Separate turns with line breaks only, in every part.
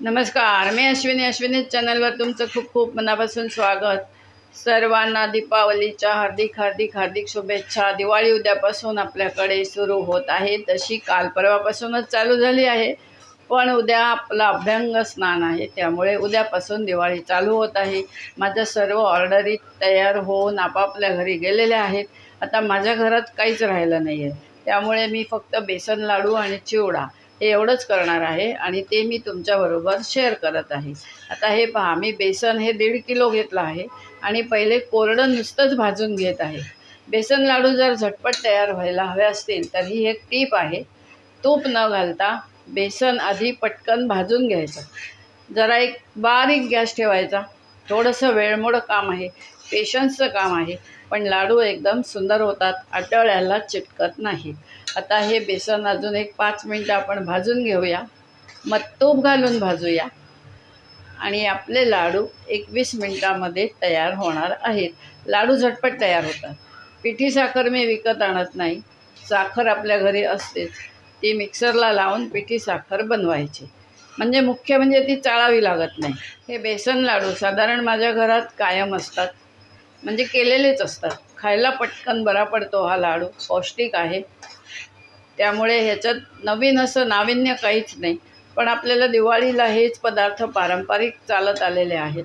नमस्कार मी अश्विनी. अश्विनी चॅनलवर तुमचं खूप खूप मनापासून स्वागत. सर्वांना दीपावलीच्या हार्दिक हार्दिक हार्दिक शुभेच्छा. दिवाळी उद्यापासून आपल्याकडे सुरू होत आहे. तशी काल परवापासूनच चालू झाली आहे. पण उद्या आपलं अभ्यंग स्नान आहे. त्यामुळे उद्यापासून दिवाळी चालू होत आहे. माझ्या सर्व ऑर्डरी तयार होऊन आपापल्या घरी गेलेल्या आहेत. आता माझ्या घरात काहीच राहिलं नाही आहे त्यामुळे मी फक्त बेसन लाडू आणि चिवडा. हे एवढंच करणार आहे आणि ते मी तुमच्याबरोबर शेअर करत आहे. आता हे पहा मी बेसन हे दीड किलो घेतलं आहे आणि पहिले कोरडं नुसतंच भाजून घेत आहे. बेसन लाडू जर झटपट तयार व्हायला हवे असतील तर ही एक टीप आहे तूप न घालता बेसन आधी पटकन भाजून घ्यायचं. जरा एक बारीक गॅस ठेवायचा. थोडंसं वेळमोडं काम आहे पेशन्सचं काम आहे पण लाडू एकदम सुंदर होतात आटळ्याला चिटकत नाही आता हे बेसन अजून एक पाच मिनटं आपण भाजून घेऊया. मग तूप घालून भाजूया. आणि आपले लाडू एकवीस मिनटामध्ये तयार होणार आहेत. लाडू झटपट तयार होतात. पिठी साखर मी विकत आणत नाही. साखर आपल्या घरी असतेच. ती मिक्सरला लावून पिठी साखर बनवायची. म्हणजे मुख्य म्हणजे ती चाळावी लागत नाही. हे बेसन लाडू साधारण माझ्या घरात कायम असतात. म्हणजे केलेलेच असतात. खायला पटकन बरा पडतो हा लाडू. पौष्टिक आहे. त्यामुळे ह्याच्यात नवीन असं नाविन्य काहीच नाही. पण आपल्याला दिवाळीला हेच पदार्थ पारंपरिक चालत आलेले आहेत.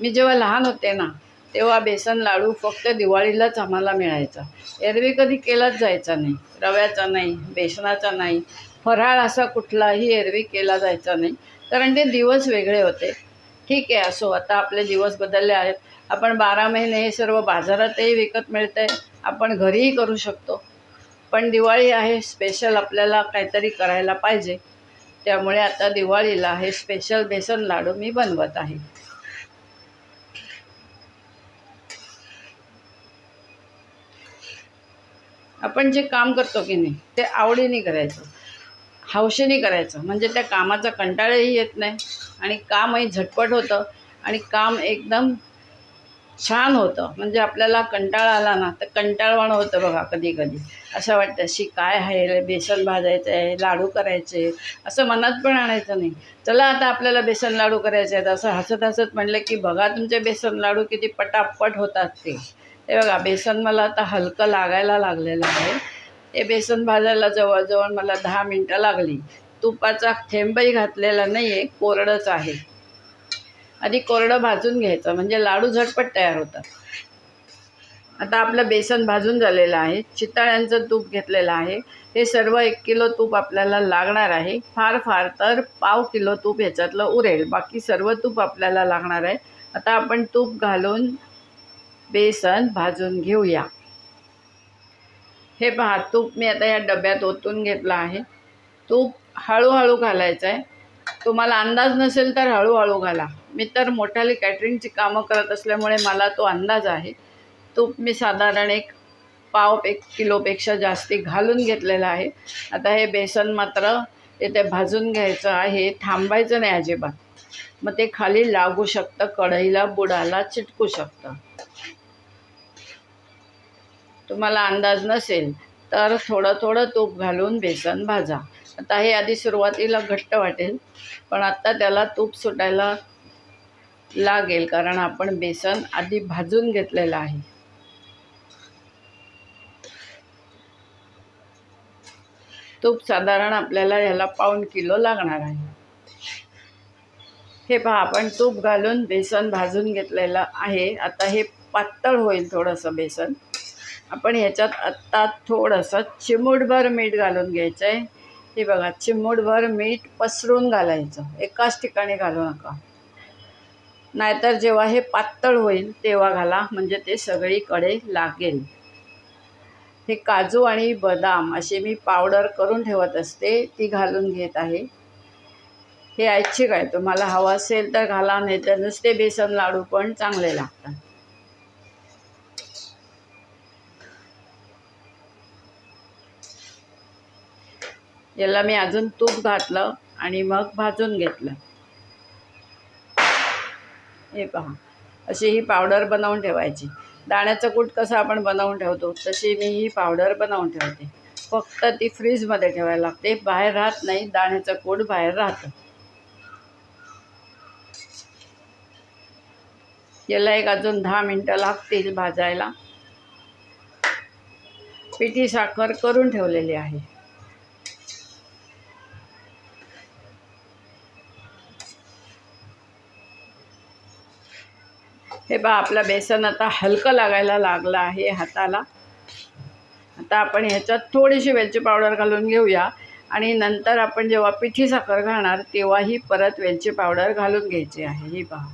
मी जेव्हा लहान होते ना तेव्हा बेसन लाडू फक्त दिवाळीलाच आम्हाला मिळायचा. एरवी कधी केलाच जायचा नाही. रव्याचा नाही बेसनाचा नाही फराळ असा कुठलाही एरवी केला जायचा नाही. कारण ते दिवस वेगळे होते. ठीक आहे असो आता आपले दिवस बदलले आहेत. आपण बारा महिने हे सर्व बाजारातही विकत मिळतं आहे आपण घरीही करू शकतो. पण दिवाळी आहे स्पेशल आपल्याला काहीतरी करायला पाहिजे. त्यामुळे आता दिवाळीला हे स्पेशल बेसन लाडू मी बनवत आहे. आपण जे काम करतो की नाही ते आवडीने करायचं हौशेने करायचं. म्हणजे त्या कामाचा कंटाळाही येत नाही आणि कामही झटपट होतं आणि काम एकदम छान होतं. म्हणजे आपल्याला कंटाळा आला ना तर कंटाळवाणं होतं बघा कधी कधी असं वाटतं शी काय आहे बेसन भाजायचं आहे लाडू करायचे असं मनात पण आणायचं नाही. चला आता आपल्याला बेसन लाडू करायचे आहेत. असं हसत हसत म्हणलं की बघा तुमचे बेसन लाडू किती पटापट होतात ते. हे बघा बेसन मला आता हलकं लागायला लागलेलं आहे. हे बेसन भाजायला जवळजवळ मला दहा मिनटं लागली. तुपाचा थेंबही घातलेला नाही आहे कोरडंच आहे. आधी कोरडं भाजून घ्यायचं म्हणजे लाडू झटपट तयार होतात. आता आपलं बेसन भाजून झालेलं आहे चिताळ्यांचं तूप घेतलेलं आहे. हे सर्व एक किलो तूप आपल्याला लागणार आहे. फार फार तर पाव किलो तूप ह्याच्यातलं उरेल. बाकी सर्व तूप आपल्याला लागणार आहे. आता आपण तूप घालून बेसन भाजून घेऊया. हे पहा तूप मी आता या डब्यात ओतून घेतलं आहे. तूप हळूहळू घालायचं आहे. तुम्हाला अंदाज नसेल तर हळूहळू घाला. मी तर मोठ्याली कॅटरिंगची कामं करत असल्यामुळे मला तो अंदाज आहे. तूप मी साधारण एक पाव एक किलोपेक्षा जास्ती घालून घेतलेला आहे. आता हे बेसन मात्र इथे भाजून घ्यायचं आहे. थांबायचं नाही अजिबात. मग ते खाली लागू शकतं कढईला बुडाला चिटकू शकतं. तुम्हाला अंदाज नसेल तर थोडं थोडं तूप घालून बेसन भाजा. आता हे आधी सुरुवातीला घट्ट वाटेल पण आत्ता त्याला तूप सुटायला लागेल कारण आपण बेसन आधी भाजून घेतलेलं आहे. तूप साधारण आपल्याला ह्याला पाऊण किलो लागणार आहे. हे पहा आपण तूप घालून बेसन भाजून घेतलेलं आहे. आता हे पातळ होईल थोडंसं बेसन. आपण ह्याच्यात आत्ता थोडंसं चिमूटभर मीठ घालून घ्यायचं आहे हे बघा चिमूटभर मीठ पसरून घालायचं. एकाच ठिकाणी घालू नका. नाहीतर जेव्हा हे पातळ होईल तेव्हा घाला म्हणजे ते सगळीकडे लागेल. हे काजू आणि बदाम असे मी पावडर करून ठेवत असते ती घालून घेत आहे. हे ऐच्छिक आहे तुम्हाला हवं असेल तर घाला नाही तर नुसते बेसन लाडू पण चांगले लागतात. याला मी अजून तूप घातलं आणि मग भाजून घेतलं. हे पहा अशी ही पावडर बनवून ठेवायची. दाण्याचं कूट कसं आपण बनवून ठेवतो तशी मी ही पावडर बनवून ठेवते. फक्त ती फ्रीजमध्ये ठेवायला लागते बाहेर राहत नाही दाण्याचं कूट बाहेर राहतं. याला एक अजून दहा मिनटं लागतील भाजायला. पिठी साखर करून ठेवलेली आहे. हे बा आपलं बेसन आता हलकं लागायला लागलं आहे हाताला. आता आपण ह्याच्यात थोडीशी वेलची पावडर घालून घेऊया. आणि नंतर आपण जेव्हा पिठी साखर घालणार तेव्हाही परत वेलची पावडर घालून घ्यायची आहे. ही पहा.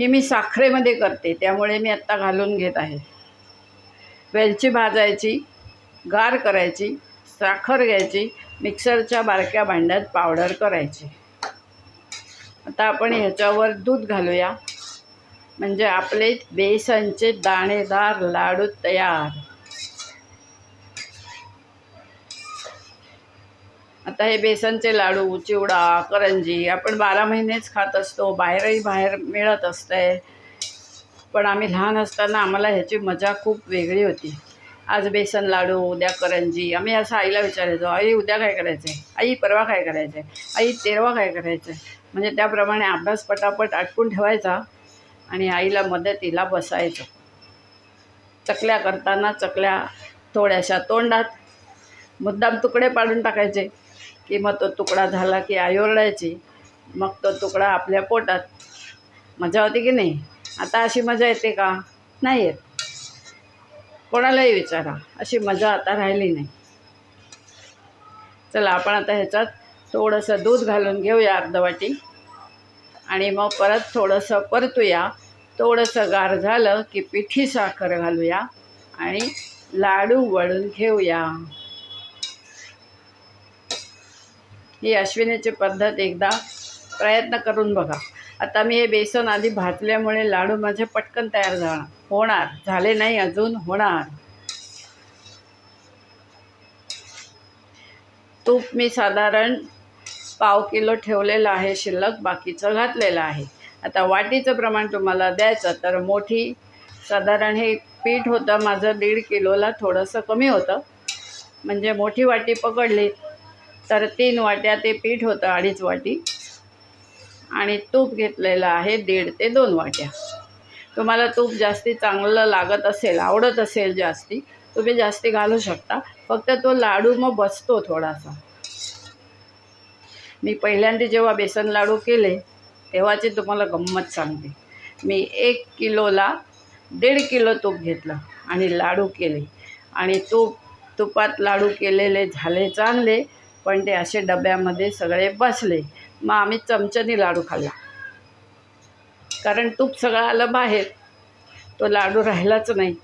ही मी साखरेमध्ये करते त्यामुळे मी आत्ता घालून घेत आहे. वेलची भाजायची गार करायची साखर घ्यायची मिक्सरच्या बारक्या भांड्यात पावडर करायची. आता आपण ह्याच्यावर दूध घालूया. म्हणजे आपले बेसनचे दाणेदार लाडू तयार. आता हे बेसनचे लाडू चिवडा करंजी आपण बारा महिनेच खात असतो बाहेरही बाहेर मिळत असतंय पण आम्ही लहान असताना आम्हाला ह्याची मजा खूप वेगळी होती. आज बेसन लाडू उद्या करंजी. आम्ही असं आईला विचारायचो आई उद्या काय करायचं आहे आई परवा काय करायचं आहे आई तेरवा काय करायचं आहे म्हणजे त्याप्रमाणे अभ्यास पटापट आटकून ठेवायचा. आणि आईला मदतीला बसायचं. चकल्या करताना चकल्या थोड्याशा तोंडात मुद्दाम तुकडे पाडून टाकायचे की मग तो तुकडा झाला की आई ओरडायची. मग तो तुकडा आपल्या पोटात. मजा होती की नाही? आता अशी मजा येते का? नाही येत. कोणालाही विचारा. अशी मजा आता राहिली नाही. चला आपण आता ह्याच्यात थोडंसं दूध घालून घेऊया अर्धवाटी. आणि मग परत थोडंसं परतूया. थोडंसं गार झालं की पिठी साखर घालूया आणि लाडू वळून घेऊया. ही अश्विनीची पद्धत एकदा प्रयत्न करून बघा. आता मी हे बेसन आधी भाजल्यामुळे लाडू माझे पटकन तयार झाला. होणार. झाले नाही अजून होणार. तूप मी साधारण पाव किलो ठेवलेलं आहे शिल्लक बाकीचं घातलेलं आहे. आता वाटीचं प्रमाण तुम्हाला द्यायचं तर मोठी साधारण हे पीठ होतं माझं दीड किलोला थोडंसं कमी होतं. म्हणजे मोठी वाटी पकडली तर तीन वाट्या ते पीठ होतं अडीच वाटी. आणि तूप घेतलेलं आहे दीड ते दोन वाट्या. तुम्हाला तूप जास्ती चांगलं लागत असेल आवडत असेल जास्ती तुम्ही जास्ती घालू शकता. फक्त तो लाडू मग बसतो थोडासा. मी पहिल्यांदा जेव्हा बेसन लाडू केले तेव्हाची तुम्हाला गंमत सांगते. मी एक किलोला दीड किलो तूप घेतलं आणि लाडू केले. आणि तूप तुपात लाडू केलेले झाले चांगले पण ते असे डब्यामध्ये सगळे बसले. मग आम्ही चमच्यानी लाडू खाल्ला. कारण तूप सगळं आलं बाहेर. तो लाडू राहिलाच नाही.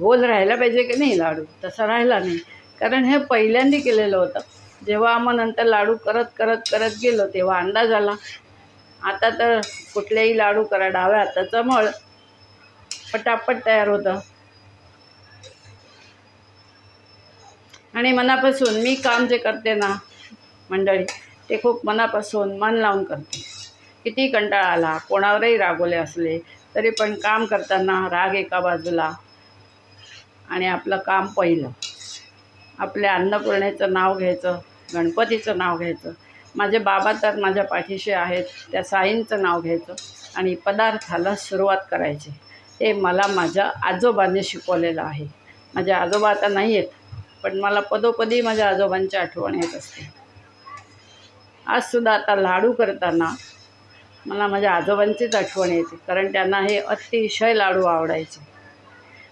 गोल राहायला पाहिजे की नाही लाडू? तसा राहिला नाही. कारण हे पहिल्यांदा केलेलं होतं. जेव्हा मग नंतर लाडू करत करत करत गेलो तेव्हा अंदाज आला आता तर कुठलेही लाडू करा डाव्या हाताचं मळ. पटापट तयार होतं. आणि मनापासून मी काम जे करते ना मंडळी ते खूप मनापासून मन लावून करते. किती कंटाळा आला कोणावरही रागवले असले तरी पण काम करताना राग एका बाजूला आणि आपलं काम पहिलं. आपल्या अन्नपूर्णेचं नाव घ्यायचं. गणपतीचं नाव घ्यायचं. माझे बाबा तर माझ्या पाठीशी आहेत त्या साईंचं नाव घ्यायचं आणि पदार्थाला सुरुवात करायची. हे मला माझ्या आजोबांनी शिकवलेलं आहे. माझे आजोबा आता नाही आहेत पण मला पदोपदी माझ्या आजोबांची आठवण येत असते. आजसुद्धा आता लाडू करताना मला माझ्या आजोबांचीच आठवण येते कारण त्यांना हे अतिशय लाडू आवडायचे.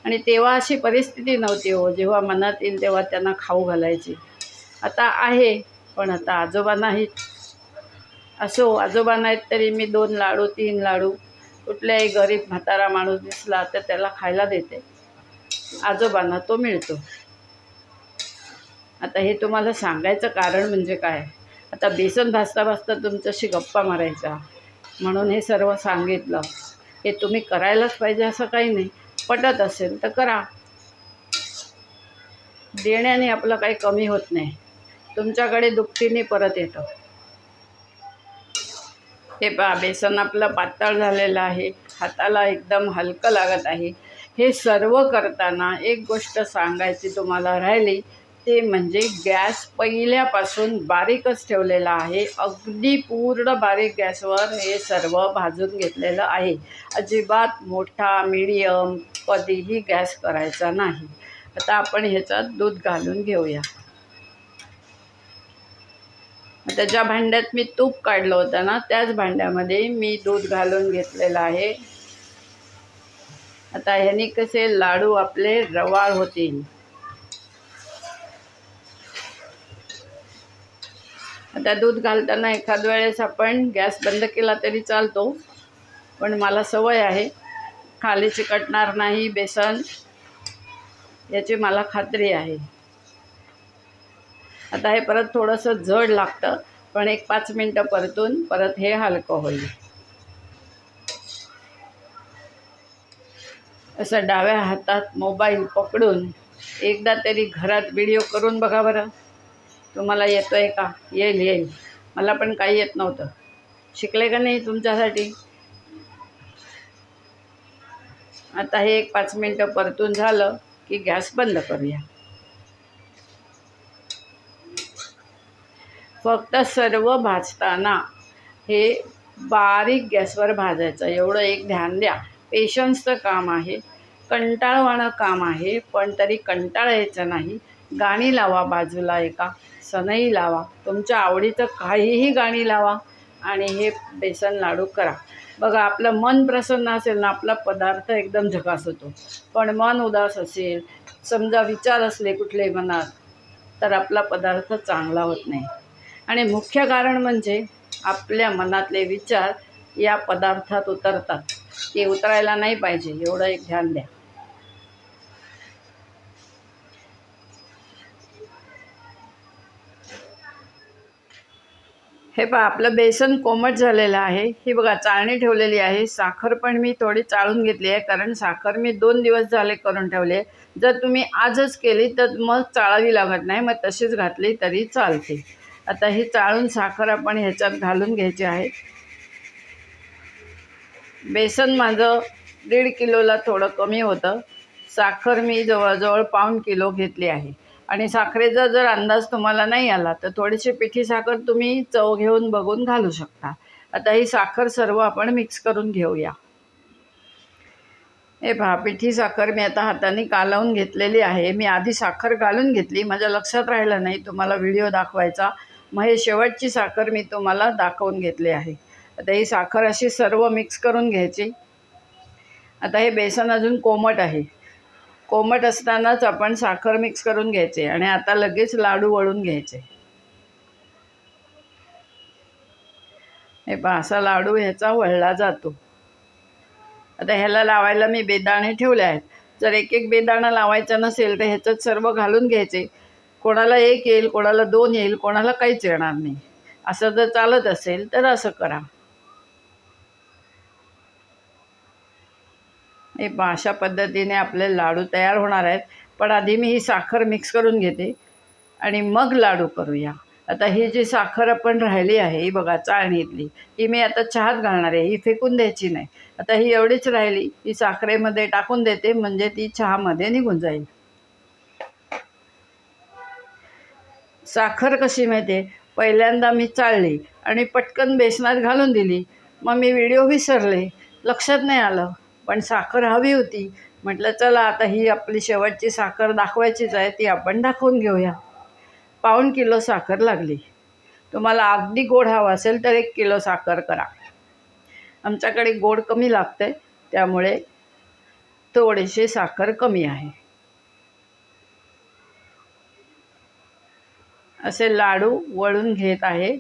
आणि तेव्हा अशी परिस्थिती नव्हती हो जेव्हा मनात येईल तेव्हा त्यांना खाऊ घालायची. आता आहे पण आता आजोबा नाहीत. असो आजोबा नाहीत तरी मी दोन लाडू तीन लाडू कुठल्याही गरीब म्हातारा माणूस दिसला तर त्याला खायला देते. आजोबांना तो मिळतो. आता हे तुम्हाला सांगायचं कारण म्हणजे काय? आता बेसन भाजता भाजता तुमच्याशी गप्पा मारायचा. म्हणून हे सर्व सांगितलं. हे तुम्ही करायलाच पाहिजे असं काही नाही. पटत असेल तर करा. देण्याने आपलं काही कमी होत नाही. तुमच्याकडे दुपटीने परत येतं. हे पहा बेसन आपलं पातळ झालेलं आहे. हाताला एकदम हलकं लागत आहे. हे सर्व करताना एक गोष्ट सांगायची तुम्हाला राहिली ते म्हणजे गॅस पहिल्यापासून बारीकच ठेवलेला आहे. अगदी पूर्ण बारीक गॅसवर हे सर्व भाजून घेतलेलं आहे. अजिबात मोठा मीडियम कधीही गॅस करायचा नाही. आता आपण ह्याच्यात दूध घालून घेऊया. आता ज्या भांड्यात मी तूप काढलं होतं ना त्याच भांड्यामध्ये मी दूध घालून घेतलेलं आहे. आता ह्यानी कसे लाडू आपले रवाळ होतील. आता दूध घालताना एखाद वेळेस आपण गॅस बंद केला तरी चालतो पण मला सवय आहे. खाली चिकटणार नाही बेसन याची मला खात्री आहे. आता हे परत थोडंसं जड लागतं पण एक पाच मिनटं परतून परत हे हलकं होईल. असं डाव्या हातात मोबाईल पकडून एकदा तरी घरात व्हिडिओ करून बघा बरं. तुम्हाला येतो आहे का? येईल येईल. मला पण काही येत नव्हतं. शिकले का नाही तुमच्यासाठी? आता हे एक पाच मिनटं परतून झालं की गॅस बंद करूया. फक्त सर्व भाजताना हे बारीक गॅसवर भाजायचं. एवढं एक ध्यान द्या. पेशन्सचं काम आहे कंटाळवाणं काम आहे पण तरी कंटाळ यायचं नाही. गाणी लावा बाजूला एका सनई लावा. तुमच्या आवडीचं काहीही गाणी लावा आणि हे बेसन लाडू करा. बघा आपलं मन प्रसन्न असेल ना आपला पदार्थ एकदम झकास होतो. पण मन उदास असेल समजा विचार असले कुठले मनात तर आपला पदार्थ चांगला होत नाही. आणि मुख्य कारण म्हणजे आपल्या मनातले विचार या पदार्थात उतरतात. ते उतरायला नाही पाहिजे एवढं एक ध्यान द्या. हे पहा आपलं बेसन कोमट झालेलं आहे. ही बघा चाळणी ठेवलेली आहे. साखर पण मी थोडी चाळून घेतली आहे कारण साखर मी दोन दिवस झाले करून ठेवली आहे. जर तुम्ही आजच केली तर मग चाळावी लागत नाही. मग तशीच घातली तरी चालते. आता ही चाळून साखर आपण ह्याच्यात घालून घ्यायची आहे. बेसन माझं दीड किलोला थोडं कमी होतं. साखर मी जवळजवळ पाऊण किलो घेतली आहे. आणि साखरेचा जर अंदाज तुम्हाला नाही आला तर थोडीशी पिठी साखर तुम्ही चव घेऊन बघून घालू शकता. आता ही साखर सर्व आपण मिक्स करून घेऊया. हे पहा पिठी साखर मी आता हाताने कालवून घेतलेली आहे. मी आधी साखर घालून घेतली माझ्या लक्षात राहिलं नाही तुम्हाला व्हिडिओ दाखवायचा. मग हे शेवटची साखर मी तुम्हाला दाखवून घेतली आहे. आता ही साखर अशी सर्व मिक्स करून घ्यायची. आता हे बेसन अजून कोमट आहे. कोमट असतानाच आपण साखर मिक्स करून घ्यायचे आणि आता लगेच लाडू वळून घ्यायचे. हे पहा असा लाडू ह्याचा वळला जातो. आता ह्याला लावायला मी बेदाणे ठेवले आहेत. जर एक एक बेदाणा लावायचा नसेल तर ह्याच्यात सर्व घालून घ्यायचे. कोणाला एक येईल कोणाला दोन येईल कोणाला काहीच येणार नाही. असं जर चालत असेल तर असं करा. हे अशा पद्धतीने आपले लाडू तयार होणार आहेत. पण आधी मी ही साखर मिक्स करून घेते. आणि मग लाडू करूया. आता ही जी साखर आपण राहिली आहे ही बघा चाळणीतली. ही मी आता चहात घालणार आहे ही फेकून द्यायची नाही. आता ही एवढीच राहिली ही साखरेमध्ये टाकून देते म्हणजे ती चहामध्ये निघून जाईल. साखर कशी माहिती आहे पहिल्यांदा मी चाळली आणि पटकन बेसनात घालून दिली. मग मी व्हिडिओ विसरले. लक्षात नाही आलं. पण साखर हवी होती. म्हटलं चला आता ही आपली शेवटची साखर दाखवायचीच आहे ती आपण दाखवून घेऊया. पाऊण किलो साखर लागली. तुम्हाला अगदी गोड हवा असेल तर एक किलो साखर करा. आमच्याकडे गोड कमी लागते त्यामुळे थोडीशी साखर कमी आहे. असे लाडू वळून घेत आहे.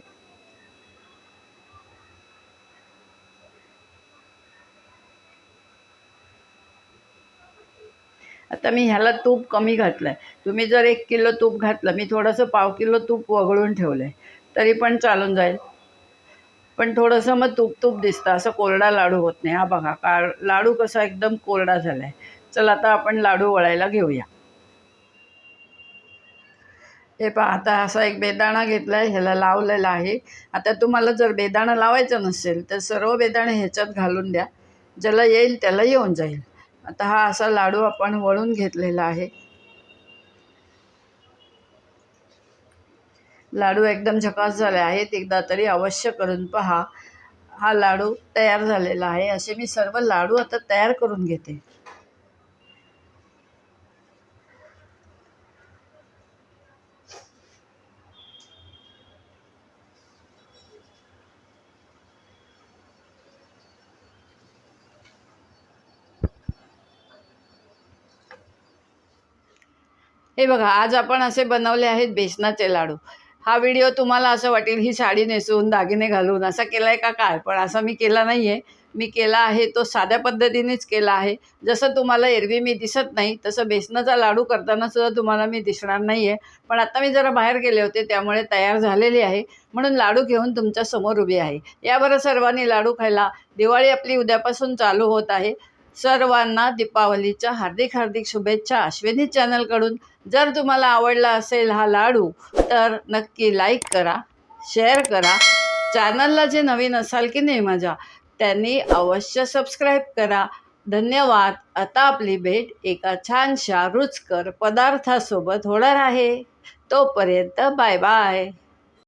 आता मी ह्याला तूप कमी घातलं आहे तुम्ही जर एक किलो तूप घातलं मी थोडंसं पाव किलो तूप वगळून ठेवलं आहे तरी पण चालून जाईल. पण थोडंसं मग तूप तूप दिसतं. असं कोरडा लाडू होत नाही. हा बघा का लाडू कसा एकदम कोरडा झाला आहे आता आपण लाडू वळायला घेऊया. हे पहा आता असा एक बेदाणा घेतला आहे ह्याला लावलेला आहे. आता तुम्हाला जर बेदाणा लावायचा नसेल तर सर्व बेदाणे ह्याच्यात घालून द्या. ज्याला येईल त्याला येऊन जाईल. आता हा असा लाडू आपण वळून घेतलेला आहे. लाडू एकदम झकास झाले आहेत. एकदा तरी अवश्य करून पहा. हा लाडू तयार झालेला आहे. असे मी सर्व लाडू आता तयार करून घेते. हे बघा आज आपण असे बनवले आहेत बेसनाचे लाडू. हा व्हिडिओ तुम्हाला असं वाटेल ही साडी नेसून दागिने घालून असा केला आहे का काय? पण असा मी केला नाही आहे मी केला आहे तो साध्या पद्धतीनेच केला आहे. जसं तुम्हाला एरवी मी दिसत नाही तसं बेसनाचा लाडू करताना सुद्धा तुम्हाला मी दिसणार नाही आहे पण आता मी जरा बाहेर गेले होते त्यामुळे तयार झालेली आहे. म्हणून लाडू घेऊन तुमच्यासमोर उभी आहे. याबरोबर सर्वांनी लाडू खायला दिवाळी आपली उद्यापासून चालू होत आहे. सर्वांना दीपावलीच्या हार्दिक हार्दिक शुभेच्छा. अश्विनी चॅनलकडून जर तुम्हाला आवडला असेल हा लाडू तर नक्की लाईक करा शेअर करा. चॅनलला जे नवीन असाल की नाही माझ्या त्यांनी अवश्य सबस्क्राईब करा. धन्यवाद. आता आपली भेट एका छानशा रुचकर पदार्थासोबत होणार आहे. तोपर्यंत बाय बाय